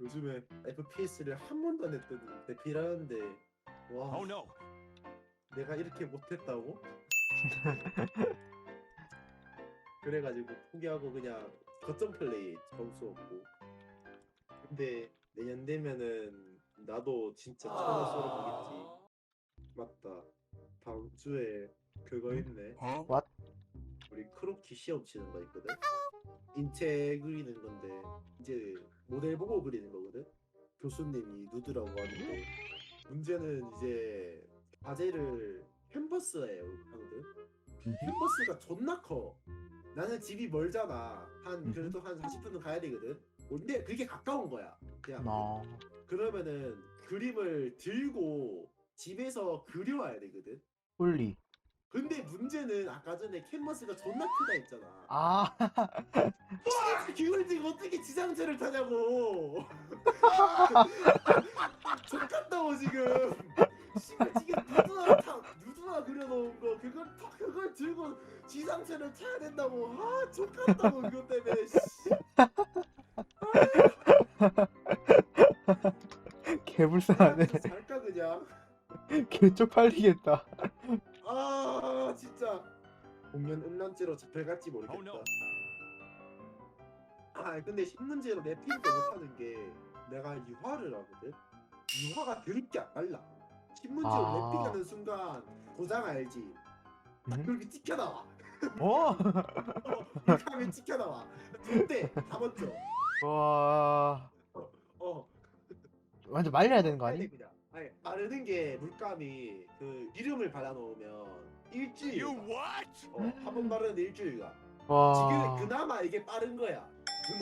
요즘에 FPS를 한 번도 안 했더니 대피라는데 와. Oh no. 내가 이렇게 못했다고? 그래가지고 포기하고 그냥 거점 플레이 점수 없고. 근데 내년 되면은 나도 진짜 천원 쏘러 가겠지. 맞다. 다음 주에 그거 있네. Huh? 우리 크로키 시험 치는 거 있거든? 인체 그리는 건데 이제 모델 보고 그리는 거거든? 교수님이 누드라고 하는데 문제는 이제 과제를 캔버스에 하거든? 캔버스가 존나 커. 나는 집이 멀잖아. 한 그래도 한 40분은 가야 되거든? 근데 그게 가까운 거야. 그냥. 어. 그러면은 그림을 들고 집에서 그려와야 되거든? 홀리. 근데 문제는 아까 전에 캔버스가 존나 크다 했잖아 아. 그걸 지금 어떻게 지상체를 타냐고 족같다고 지금 씨발 지금 누드나 타 누드나 그려놓은 거 그걸 타 그걸 들고 지상체를 타야 된다고 아 족같다고 그것 때문에 씨. 개불쌍하네. 잘까 그냥 개 쪽팔리겠다. 아 진짜 공연 음란죄로 잡혀갈지 Oh 모르겠다 no. 아 근데 신문제로 랩핑도 못하는 게 내가 유화를 하거든 유화가 드럽게 안 빨라 신문제로 아. 랩핑하는 순간 도장 알지 딱 음? 그렇게 찍혀 나와 어? 물감이 찍혀 나와 절대 다 먼저 와. 어 완전 말려야 되는 거 아니? 그냥 바르는 게 물감이 그 기름을 발라놓으면 일주일 You what? 어, 한번 바르는데 일주일 가 와. 지금 그나마 이게 빠른 거야.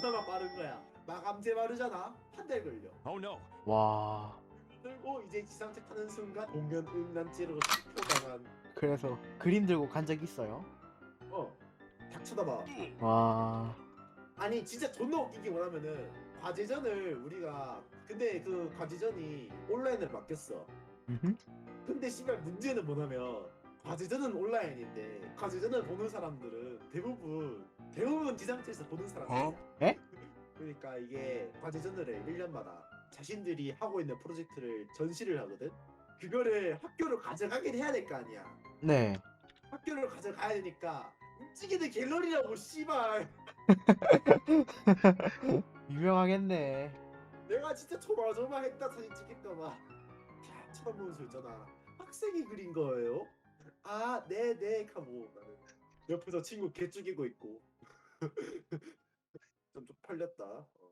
그나마 빠른 거야. 마감제 바르잖아. 한 달 걸려. Oh no. 와. 그리고 이제 지상책 타는 순간 공연 음란죄로 체포당한. 그래서 그림 들고 간 적 있어요? 어. 딱 쳐다봐. 와. 아니 진짜 존나 게 뭐냐면은 과제전을 우리가 근데 그 과제전이 바뀌었어. 음흠. 근데 씨발 문제는 뭐냐면 과제전은 온라인인데 과제전을 보는 사람들은 대부분 대부분 지상체에서 보는 사람들이야. 어? 에? 그러니까 이게 과제전을 해 1년마다 자신들이 하고 있는 프로젝트를 전시를 하거든. 그거를 학교로 가져가긴 해야 될 거 아니야. 네. 학교를 가져가야 되니까 움직이는 갤러리라고 씨발. 유명하겠네. 내가 진짜 조마조마했다 사진. 다 쳐다보면서 있잖아. 학생이 그린 거예요? 아, 네, 네. 하고 옆에서 친구 개 죽이고 있고. 좀 쪽팔렸다. 어.